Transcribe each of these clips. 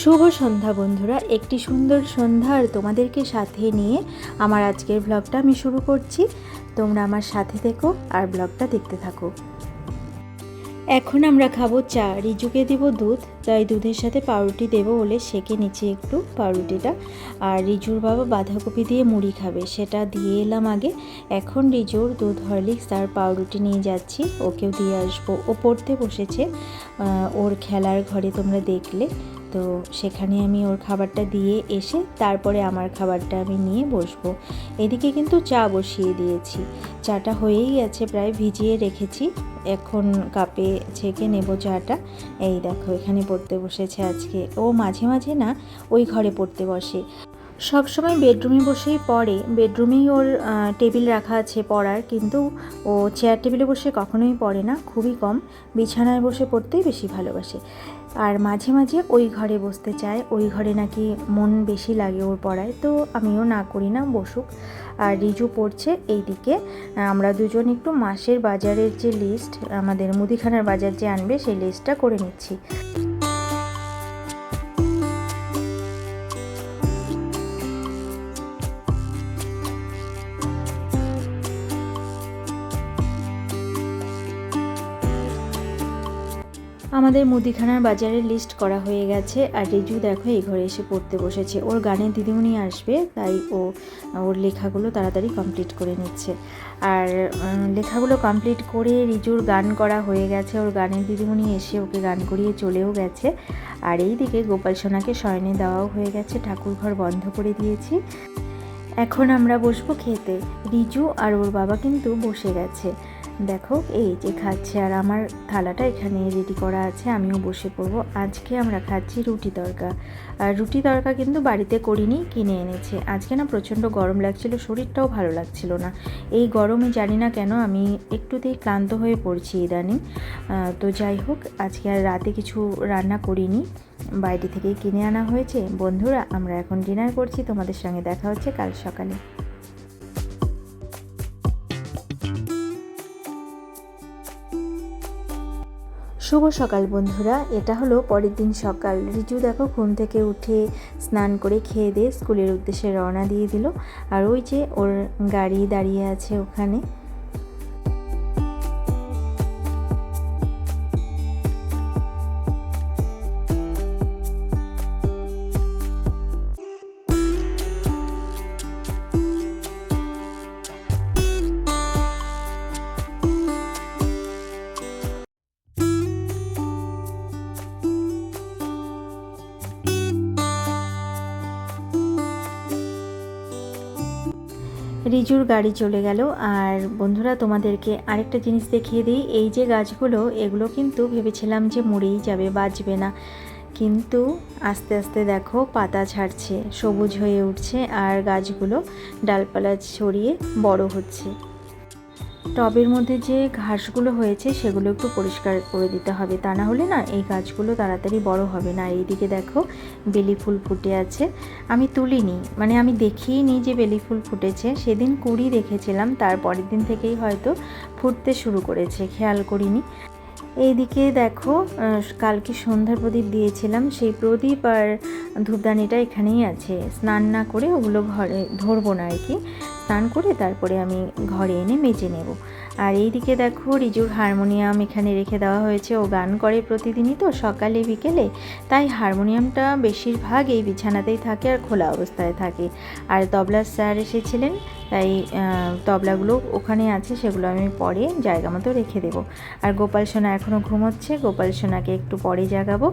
শুভ সন্ধ্যা বন্ধুরা, একটি সুন্দর সন্ধ্যা আর তোমাদেরকে সাথে নিয়ে আমার আজকের ব্লগটা আমি শুরু করছি। তোমরা আমার সাথে থেকো আর ব্লগটা দেখতে থাকো। এখন আমরা খাব চা। রিজুকে দেব দুধ, তাই দুধের সাথে পাউরুটি দেবো বলে সেকে নিচ্ছি একটু পাউরুটিটা। আর রিজুর বাবা বাঁধাকপি দিয়ে মুড়ি খাবে, সেটা দিয়ে এলাম আগে। এখন রিজুর দুধ, হরলিক্স তার পাউরুটি নিয়ে যাচ্ছি, ওকেও দিয়ে আসব। ও পড়তে বসেছে ওর খেলার ঘরে তোমরা দেখলে। তো সেখানে আমি ওর খাবারটা দিয়ে এসে তারপরে আমার খাবারটা আমি নিয়ে বসবো। এদিকে কিন্তু চা বসিয়ে দিয়েছি। চাটা হয়েই গেছে, প্রায় ভিজিয়ে রেখেছি। এখন কাপে ছেঁকে নেব চাটা। এই দেখো, এখানে পড়তে বসেছে আজকে। ও মাঝে মাঝে না ওই ঘরে পড়তে বসে। সব সময় বেডরুমে বসেই পড়ে। বেডরুমেই ওর টেবিল রাখা আছে পড়ার, কিন্তু ও চেয়ার টেবিলে বসে কখনোই পড়ে না, খুবই কম। বিছানায় বসে পড়তেই বেশি ভালোবাসে। আর মাঝে মাঝে ওই ঘরে বসতে চায়। ওই ঘরে নাকি মন বেশি লাগে ওর পড়ায়, তো আমিও না করি না, বসুক। আর রিজু পড়ছে এইদিকে। আমরা দুজন একটু মাসের বাজারের যে লিস্ট আমাদের মুদিখানার বাজার যে আনবে, সেই লিস্টটা করে নিচ্ছি। আমাদের মুদিখানার বাজারের লিস্ট করা হয়ে গেছে আর রিজু দেখো এই ঘরে এসে পড়তে বসেছে। ওর গানের দিদিমণি আসবে, তাই ও, ওর লেখাগুলো তাড়াতাড়ি কমপ্লিট করে নিচ্ছে। আর লেখাগুলো কমপ্লিট করে রিজুর গান করা হয়ে গেছে। ওর গানের দিদিমণি এসে ওকে গান করিয়ে চলেও গেছে। আর এই দিকে গোপাল সোনাকে শয়নে দেওয়াও হয়ে গেছে। ঠাকুর ঘর বন্ধ করে দিয়েছি। এখন আমরা বসবো খেতে। রিজু আর ওর বাবা কিন্তু বসে গেছে। দেখো, এই যে খাচ্ছে আর আমার থালাটা এখানে রেডি করা আছে, আমিও বসে পড়ব। আজকে আমরা খাচ্ছি রুটি তরকা আর রুটি তরকা কিন্তু বাড়িতে করিনি, কিনে এনেছে। আজকে না প্রচণ্ড গরম লাগছিল, শরীরটাও ভালো লাগছিল না। এই গরমে জানি না কেন আমি একটুতেই ক্লান্ত হয়ে পড়ছি ইদানিং। তো যাই হোক, আজকে আর রাতে কিছু রান্না করিনি। বাইরে থেকেই কিনে আনা হয়েছে। বন্ধুরা, আমরা এখন ডিনার করছি। তোমাদের সঙ্গে দেখা হচ্ছে কাল সকালে। শুভ সকাল বন্ধুরা, এটা হলো পরের দিন সকাল। রিজু দেখো ঘুম থেকে উঠে স্নান করে খেয়ে দিয়ে স্কুলের উদ্দেশ্যে রওনা দিয়ে দিল। আর ওই যে ওর গাড়ি দাঁড়িয়ে আছে ওখানে। রিজুর গাড়ি চলে গেল। আর বন্ধুরা, তোমাদেরকে আরেকটা জিনিস দেখিয়ে দিই। এই যে গাছগুলো, এগুলো কিন্তু ভেবেছিলাম যে মরেই যাবে, বাঁচবে না। কিন্তু আস্তে আস্তে দেখো, পাতা ছাড়ছে, সবুজ হয়ে উঠছে, আর গাছগুলো ডালপালা ছড়িয়ে বড় হচ্ছে। টবের মধ্যে যে ঘাসগুলো হয়েছে, সেগুলো একটু পরিষ্কার করে দিতে হবে। তা না হলে না এই গাছগুলো তাড়াতাড়ি বড় হবে না। এইদিকে দেখো বেলি ফুল ফুটে আছে। আমি তুলিনি মানে আমি দেখিনি যে বেলি ফুল ফুটেছে। সেদিন কুড়ি দেখেছিলাম, তার পরের দিন থেকেই হয়তো ফুটতে শুরু করেছে, খেয়াল করিনি। এইদিকে দেখো কালকে সন্ধ্যার প্রদীপ দিয়েছিলাম, সেই প্রদীপ আর ধূপদানিটা এখানেই আছে। স্নান না করে ওগুলো ঘরে ধরবো না আর কি। স্নান করে তারপরে আমি ঘরে এনে মেজে নেব। আর এইদিকে দেখো, রিজুর হারমোনিয়াম এখানে রেখে দেওয়া হয়েছে। ও গান করে প্রতিদিনই তো, সকালে, বিকেলে। তাই হারমোনিয়ামটা বেশিরভাগ এই বিছানাতেই থাকে আর খোলা অবস্থায় থাকে। আর তবলার স্যার এসেছিলেন, তাই তবলাগুলো ওখানে আছে, সেগুলো আমি পরে জায়গা মতো রেখে দেবো। আর গোপাল সোনা এখনও ঘুমোচ্ছে, গোপাল সোনাকে একটু পরে জাগাবো।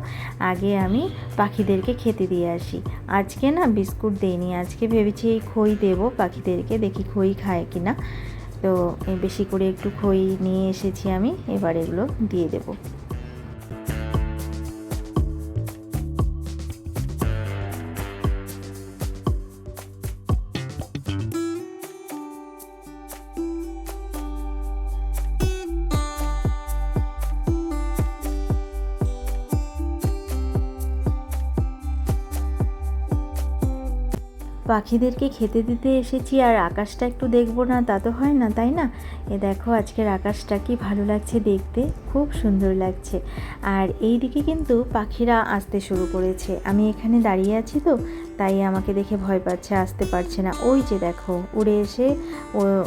আগে আমি পাখিদেরকে খেতে দিয়ে আসি। আজকে না, বিস্কুট দেইনি, আজকে ভেবেছি এই খই দেবো, পাখিদেরকে দেখি খই খায় কি না তো বেশি করে একটু খই নিয়ে এসেছি আমি এবার এগুলো দিয়ে দেবো। পাখিদেরকে খেতে দিতে এসেছি আর আকাশটা একটু দেখব না, তা তো হয় না, তাই না? এ দেখো আজকের আকাশটা কি ভালো লাগছে দেখতে, খুব সুন্দর লাগছে। আর এই দিকে কিন্তু পাখিরা আসতে শুরু করেছে। আমি এখানে দাঁড়িয়ে আছি তো, তাই আমাকে দেখে ভয় পাচ্ছে, আসতে পারছে না। ওই যে দেখো, উড়ে এসে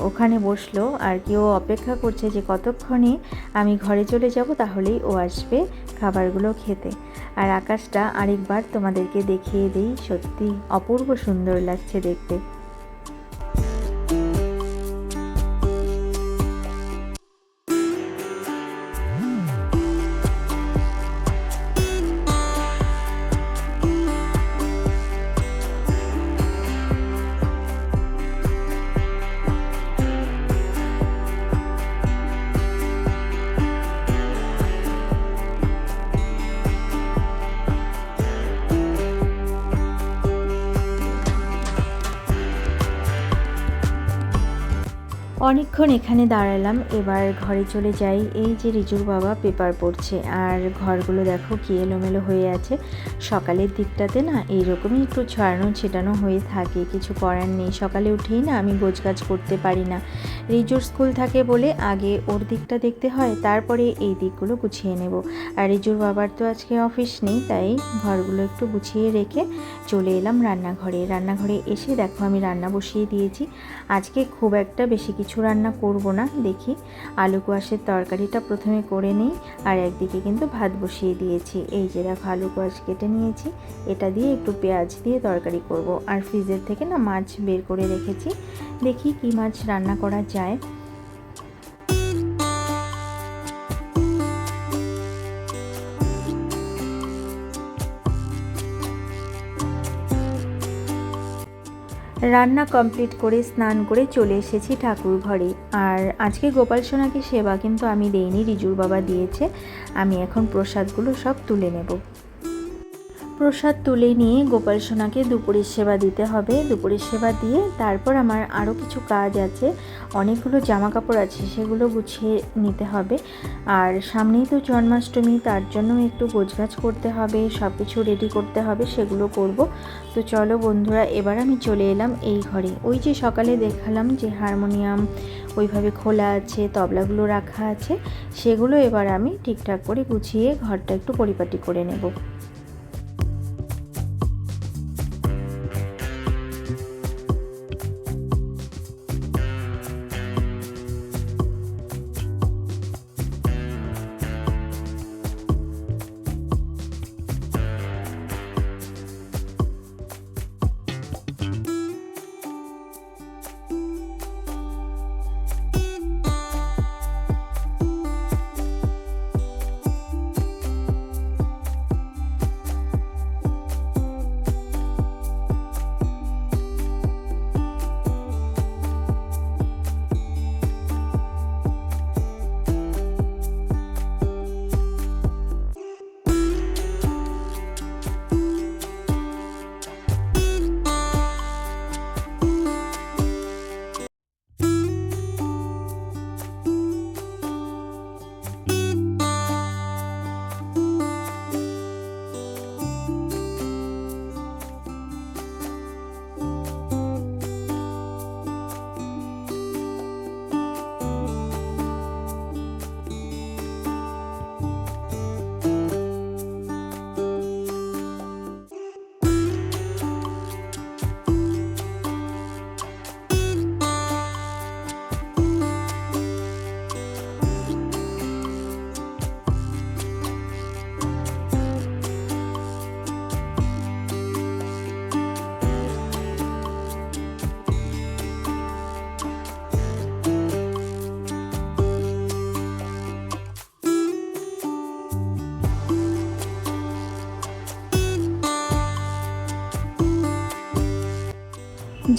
ওখানে বসল আর কেউ অপেক্ষা করছে যে কতক্ষণে আমি ঘরে চলে যাব, তাহলেই ও আসবে খাবারগুলো খেতে। আর আকাশটা আরেকবার তোমাদেরকে দেখিয়ে দিই, সত্যি অপূর্ব সুন্দর লাগছে দেখতে। অনেকক্ষণ এখানে দাঁড়ালাম, এবার ঘরে চলে যাই। এই যে রিজুর বাবা পেপার পড়ছে, আর ঘরগুলো দেখো কি এলোমেলো হয়ে আছে। সকালের দিকটাতে না এইরকমই একটু ছড়ানো ছিটানো হয়ে থাকে, কিছু করার নেই। সকালে উঠেই না আমি গোছগাছ করতে পারি না। রিজুর স্কুল থাকে বলে আগে ওর দিকটা দেখতে হয়, তারপরে এই দিকগুলো গুছিয়ে নেব। আর রিজুর বাবার তো আজকে অফিস নেই, তাই ঘরগুলো একটু গুছিয়ে রেখে চলে এলাম রান্নাঘরে। রান্নাঘরে এসে দেখো আমি রান্না বসিয়ে দিয়েছি। আজকে খুব একটা বেশি কিছু রান্না করব না, দেখি। আলু কোয়াশের তরকারিটা প্রথমে করে নিই, আর একদিকে কিন্তু ভাত বসিয়ে দিয়েছি। এই যে দেখো, আলু কোয়াশ কেটে নিয়েছি, এটা দিয়ে একটু পেঁয়াজ দিয়ে তরকারি করব। আর ফ্রিজের থেকে না মাছ বের করে রেখেছি, দেখি কি মাছ রান্না করা যায়। রান্না কমপ্লিট করে স্নান করে চলে এসেছি ঠাকুর ঘরে। আর আজকে গোপাল সোনাকে সেবা কিন্তু আমি দেইনি, রিজুর বাবা দিয়েছে। আমি এখন প্রসাদগুলো সব তুলে নেব। প্রসাদ তুলে নিয়ে গোপাল সোনাকে দুপুরের সেবা দিতে হবে। দুপুরের সেবা দিয়ে তারপর আমার আরও কিছু কাজ আছে। অনেকগুলো জামা কাপড় আছে, সেগুলো গুছিয়ে নিতে হবে। আর সামনেই তো জন্মাষ্টমী, তার জন্য একটু গোছগাছ করতে হবে সব কিছু রেডি করতে হবে, সেগুলো করব। তো চলো বন্ধুরা, এবার আমি চলে এলাম এই ঘরে। ওই যে সকালে দেখালাম যে হারমোনিয়াম ওইভাবে খোলা আছে, তবলাগুলো রাখা আছে, সেগুলো এবার আমি ঠিকঠাক করে গুছিয়ে ঘরটা একটু পরিপাটি করে নেব।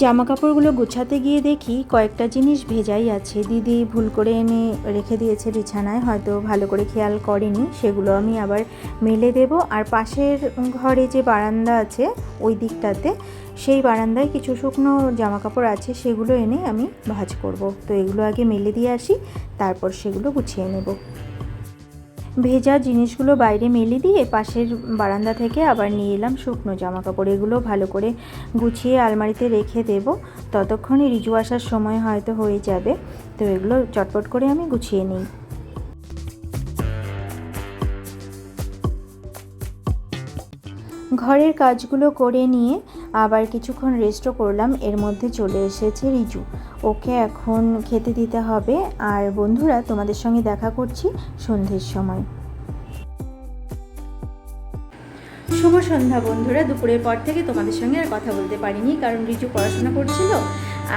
জামা কাপড়গুলো গুছাতে গিয়ে দেখি কয়েকটা জিনিস ভেজাই আছে। দিদি ভুল করে এনে রেখে দিয়েছে বিছানায়, হয়তো ভালো করে খেয়াল করেনি। সেগুলো আমি আবার মেলে দেব। আর পাশের ঘরে যে বারান্দা আছে, ওই দিকটাতে, সেই বারান্দায় কিছু শুকনো জামা কাপড় আছে, সেগুলো এনে আমি ভাঁজ করব। তো এগুলো আগে মেলে দিয়ে আসি, তারপর সেগুলো গুছিয়ে নেব। ভেজা জিনিসগুলো বাইরে মেলে দিয়ে পাশের বারান্দা থেকে আবার নিয়ে এলাম শুকনো জামা কাপড় এগুলো ভালো করে গুছিয়ে আলমারিতে রেখে দেব। ততক্ষণে রিজু আসার সময় হয়তো হয়ে যাবে। তো এগুলো চটপট করে আমি গুছিয়ে নিই। ঘরের কাজগুলো করে নিয়ে আবার কিছুক্ষণ রেস্টও করলাম। এর মধ্যে চলে এসেছে রিজু। ওকে এখন খেতে দিতে হবে। আর বন্ধুরা, তোমাদের সঙ্গে দেখা করছি সন্ধ্যের সময়। শুভ সন্ধ্যা বন্ধুরা। দুপুরের পর থেকে তোমাদের সঙ্গে আর কথা বলতে পারিনি, কারণ রিজু পড়াশোনা করছিল।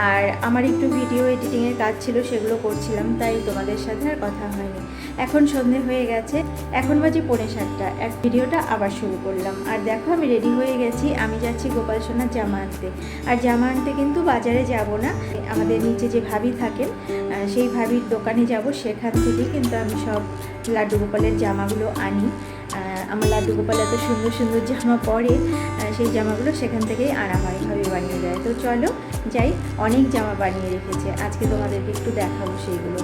আর আমার একটু ভিডিও এডিটিংয়ের কাজ ছিল, সেগুলো করছিলাম, তাই তোমাদের সাথে আর কথা হয়নি। এখন সন্ধে হয়ে গেছে, এখন বাজে পৌনে সাতটা। এক ভিডিওটা আবার শুরু করলাম। আর দেখো, আমি রেডি হয়ে গেছি, আমি যাচ্ছি গোপাল সোনার জামা আনতে। আর জামা আনতে কিন্তু বাজারে যাব না। আমাদের নিচে যে ভাবি থাকেন সেই ভাবির দোকানে যাব, সেখান থেকে কিন্তু আমি সব লাড্ডু গোপালের জামাগুলো আনি। আমার লাড্ডু গোপাল এত সুন্দর সুন্দর জামা পরে সেই জামাগুলো সেখান থেকেই আনা হয় বানিয়ে দেয়। তো চলো যাই, অনেক জামা বানিয়ে রেখেছে। আজকে তোমাদেরকে একটু দেখাবো সেইগুলো।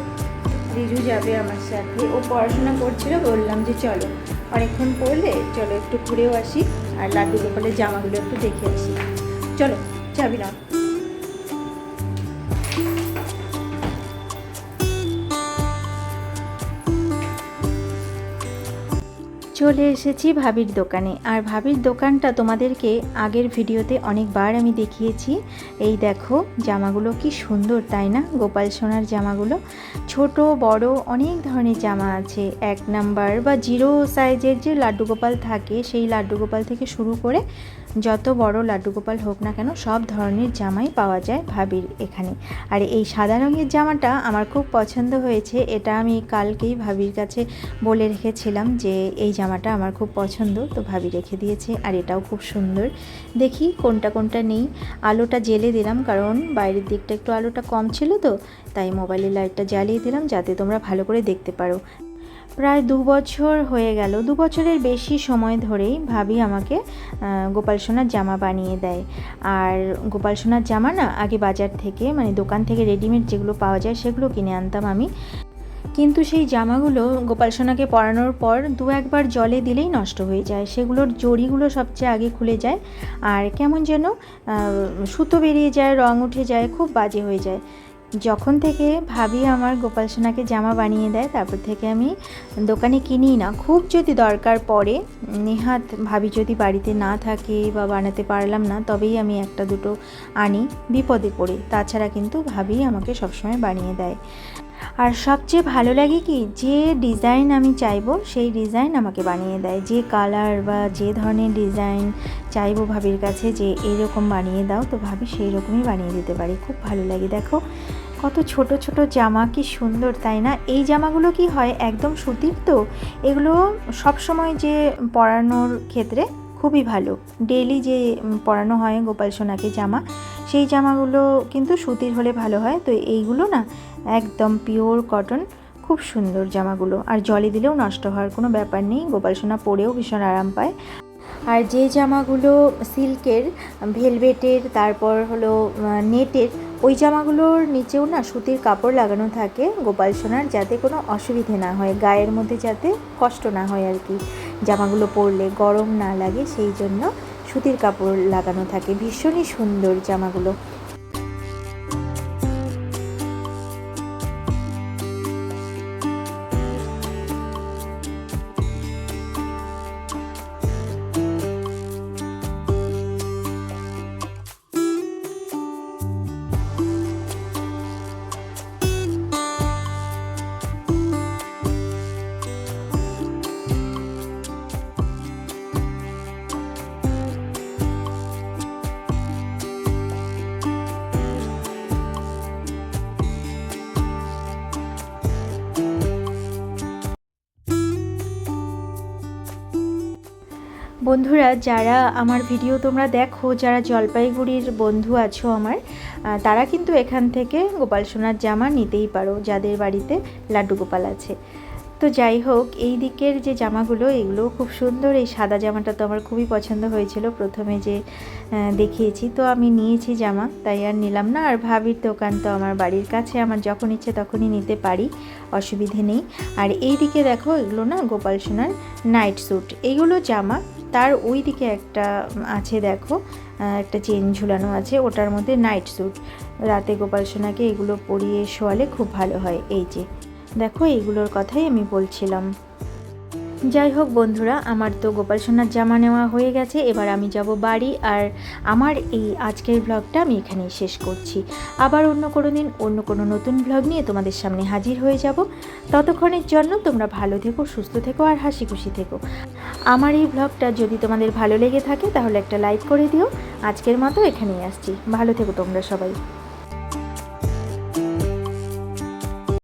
রিজু যাবে আমার সাথে। ও পড়াশোনা করছিল, বললাম যে চলো। অনেকক্ষণ পড়লে চলো একটু ঘুরেও আসি, আর লাড্ডু গোপালের জামাগুলো একটু দেখে আসি। চলো, যাবি না? চলে এসেছি ভাবির দোকানে। আর ভাবির দোকানটা তোমাদেরকে আগের ভিডিওতে অনেকবার আমি দেখিয়েছি। এই দেখো, জামাগুলো কি সুন্দর, তাই না? গোপাল সোনার জামাগুলো। ছোট, বড়, অনেক ধরনের জামা আছে। এক নাম্বার বা জিরো সাইজের যে লাড্ডু গোপাল থাকে, সেই লাড্ডু গোপাল থেকে শুরু করে যত বড় লাড্ডু গোপাল হোক না কেন, সব ধরনের জামাই পাওয়া যায় ভাবির এখানে। আর এই সাদা রঙের জামাটা আমার খুব পছন্দ হয়েছে, এটা আমি কালকেই ভাবির কাছে বলে রেখেছিলাম যে এই জামাটা আমার খুব পছন্দ, তো ভাবি রেখে দিয়েছে আর এটাও খুব সুন্দর। দেখি কোনটা কোনটা নেই। আলোটা জেলে দিলাম কারণ বাইরের দিকটা একটু আলোটা কম ছিল তো, তাই মোবাইলের লাইটটা জ্বালিয়ে দিলাম যাতে তোমরা ভালো করে দেখতে পারো। প্রায় দু বছর হয়ে গেল। দু বছরের বেশি সময় ধরেই ভাবি আমাকে গোপাল সোনার জামা বানিয়ে দেয়। আর গোপাল সোনার জামা না আগে বাজার থেকে মানে দোকান থেকে রেডিমেড যেগুলো পাওয়া যায় সেগুলো কিনে আনতাম আমি। কিন্তু সেই জামাগুলো গোপাল সোনাকে পরানোর পর দু একবার জলে দিলেই নষ্ট হয়ে যায়। সেগুলোর জড়িগুলো সবচেয়ে আগে খুলে যায়, আর কেমন যেন সুতো বেরিয়ে যায়, রং উঠে যায়, খুব বাজে হয়ে যায়। যখন থেকে ভাবি আমার গোপাল সোনাকে জামা বানিয়ে দেয়, তারপর থেকে আমি দোকানে কিনি না। খুব যদি দরকার পড়ে, নেহাত ভাবি যদি বাড়িতে না থাকে বা বানাতে পারলাম না, তবেই আমি একটা দুটো আনি বিপদে পড়ে। তাছাড়া কিন্তু ভাবি আমাকে সবসময় বানিয়ে দেয়। আর সবচেয়ে ভালো লাগে কি, যে ডিজাইন আমি চাইব, সেই ডিজাইন আমাকে বানিয়ে দেয়। যে কালার বা যে ধরনের ডিজাইন চাইব ভাবির কাছে যে এরকম বানিয়ে দাও, তো ভাবি সেই রকমই বানিয়ে দিতে পারি। খুব ভালো লাগে। দেখো, কত ছোট ছোট জামা কি সুন্দর, তাই না? এই জামাগুলো কি হয়, একদম সুতির তো, এগুলো সব সময় যে পরানোর ক্ষেত্রে খুবই ভালো। ডেলি যে পরানো হয় গোপাল সোনাকে জামা, সেই জামাগুলো কিন্তু সুতির হলে ভালো হয়। তো এইগুলো না একদম পিওর কটন খুব সুন্দর জামাগুলো। আর জলে দিলেও নষ্ট হওয়ার কোনো ব্যাপার নেই গোপাল সোনা পরেও ভীষণ আরাম পায়। আর যে জামাগুলো সিল্কের ভেলভেটের তারপর হলো নেটের ওই জামাগুলোর নিচেও না সুতির কাপড় লাগানো থাকে গোপাল সোনার যাতে কোনো অসুবিধে না হয়, গায়ের মধ্যে যাতে কষ্ট না হয় আর কি। জামাগুলো পরলে গরম না লাগে, সেই জন্য সুতির কাপড় লাগানো থাকে। ভীষণই সুন্দর জামাগুলো। বন্ধুরা, যারা আমার ভিডিও তোমরা দেখো, যারা জলপাইগুড়ির বন্ধু আছো আমার তারা কিন্তু এখান থেকে গোপাল সোনার জামা নিতেই পারো, যাদের বাড়িতে লাড্ডু গোপাল আছে। তো যাই হোক, এই দিকের যে জামাগুলো, এগুলো খুব সুন্দর। এই সাদা জামাটা তো আমার খুবই পছন্দ হয়েছিল প্রথমে যে দেখিয়েছি। তো আমি নিয়েছি জামা, তাই আর নিলাম না। আর ভাবির দোকান তো আমার বাড়ির কাছে, আমার যখন ইচ্ছে তখনই নিতে পারি, অসুবিধে নেই। আর এই দিকে দেখো, এগুলো না গোপাল সোনার নাইট স্যুট। এইগুলো জামা তার ওই দিকে একটা আছে দেখো একটা চেন ঝুলানো আছে, ওটার মধ্যে নাইট স্যুট। রাতে গোপাল সোনাকে এগুলো পরিয়ে শোয়ালে খুব ভালো হয়, এই যে। দেখো, এইগুলোর কথাই আমি বলছিলাম। যাই হোক বন্ধুরা, আমার তো গোপাল সোনার জামা নেওয়া হয়ে গেছে, এবার আমি যাব বাড়ি, আর আমার এই আজকের ব্লগটা আমি এখানেই শেষ করছি। আবার অন্য কোনো দিন, অন্য কোনো নতুন ব্লগ নিয়ে তোমাদের সামনে হাজির হয়ে যাব। ততক্ষণের জন্য তোমরা ভালো থেকো, সুস্থ থেকো আর হাসি খুশি থেকো। আমার এই ব্লগটা যদি তোমাদের ভালো লেগে থাকে তাহলে একটা লাইক করে দিও। আজকের মতো এখানেই আসছি। ভালো থেকো তোমরা সবাই।